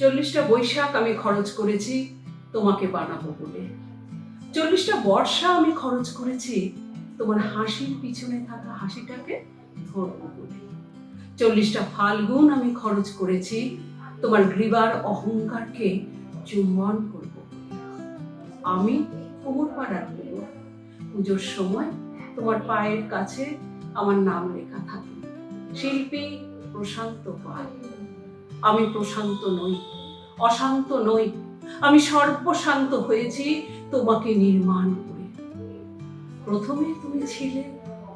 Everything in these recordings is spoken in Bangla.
চল্লিশটা বৈশাখ আমি খরচ করেছি, তোমাকে বানাবো বলে। চল্লিশটা বর্ষা আমি খরচ করেছি, তোমার হাসির পিছনে থাকা হাসিটাকে ধরবো বলে। চল্লিশটা ফাল্গুন আমি খরচ করেছি, তোমার গ্রীবার অহংকারকে চুম্বন করব আমি কোমর পাড়ার পুজো পুজোর সময় তোমার পায়ের কাছে আমার নাম লেখা থাকে। শিল্পী প্রশান্ত পাল। আমি প্রশান্ত নই, অশান্ত নই। আমি সর্বশান্ত হয়েছি তোমাকে নির্মাণ করে। প্রথমে তুমি ছিলে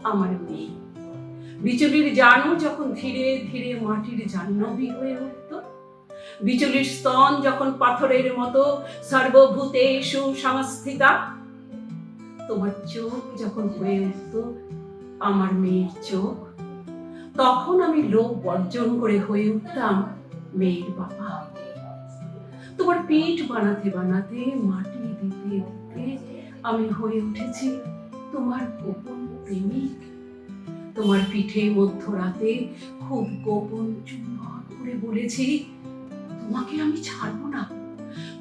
আমার মেয়ে। বিচুলির জানু যখন ধীরে ধীরে মাটির জাহ্নবী হয়ে উঠত। বিচুলির স্তন যখন পাথরের মতো সর্বভূতেষু সংস্থিতা। তোমার চোখ যখন হয়ে উঠত আমার মেয়ের চোখ, তখন আমি লোভ বর্জন করে হয়ে উঠতাম। মেয়ের বাবা তোমার পিঠ বানাতে বানাতে, মাটি দিতে দিতে আমি হয়ে উঠেছি তোমার গোপন প্রেমিক। তোমার পিঠে মধ্যরাতে খুব গোপন চুম্বন করে বলেছি, তোমাকে আমি ছাড়বো না।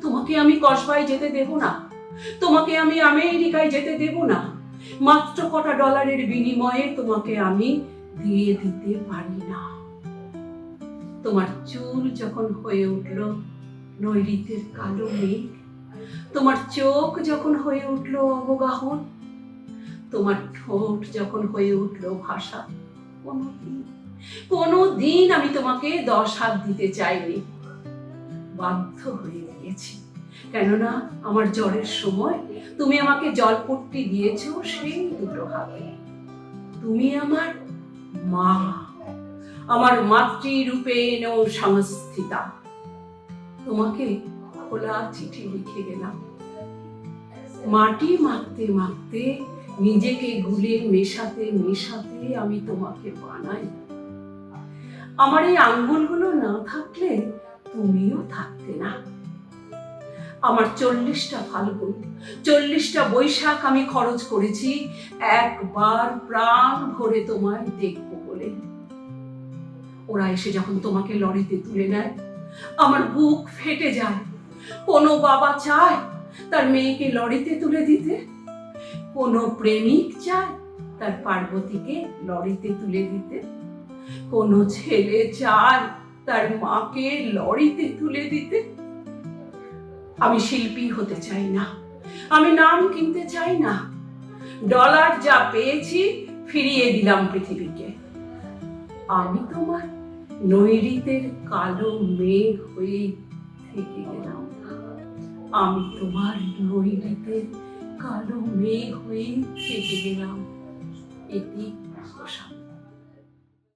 তোমাকে আমি কসবায় যেতে দেব না। তোমাকে আমি আমেরিকায় যেতে দেব না। মাত্র কটা ডলারের বিনিময়ে তোমাকে আমি দিয়ে দিতে পারি না। তোমার চুল যখন হয়ে উঠল নৈরিতের কালো মেঘ, তোমার চোখ যখন হয়ে উঠল অবগাহন, তোমার ঠোঁট যখন হয়ে উঠল ভাষা, কোনোদিন কোনো দিন আমি তোমাকে দশ হাত দিতে চাইনি। বাধ্য হয়ে গিয়েছি। কেননা আমার জ্বরের সময় তুমি আমাকে জলপট্টি দিয়েছ সেই দুটো হাতে। তুমি আমার মা। আমার মাতৃরূপে নৌ সংস্থিতা। তোমাকে খোলা চিঠি লিখে গেলাম। মাটি মাখতে মাখতে, নিজেকে গুলে মেশাতে মেশাতে আমি তোমাকে বানাই। আমার এই আঙ্গুলগুলো না থাকলে তুমিও থাকতে না। আমার চল্লিশটা ফাল্গুন, চল্লিশটা বৈশাখ আমি খরচ করেছি। একবার প্রাণ ভরে তোমায় দেখব বলে। ওরা এসে যখন তোমাকে লরিতে তুলে নেয়, আমার বুক ফেটে যায়। কোনো বাবা চায় তার মেয়েকে লরিতে তুলে দিতে? কোনো প্রেমিক চায় তার পার্বতীকে লরিতে তুলে দিতে? কোনো ছেলে চায় তার মাকে লরিতে তুলে দিতে? আমি শিল্পী হতে চাই না, আমি নাম কিনতে চাই না। ডলার যা পেয়েছি ফিরিয়ে দিলাম পৃথিবীকে। আমি তোমার নৈরিতের কালো মেঘ হয়ে থেকে গেলাম। আমি তোমার নৈরিতের কালো মেঘ হয়ে থেকে গেলাম। এটি প্রশান্ত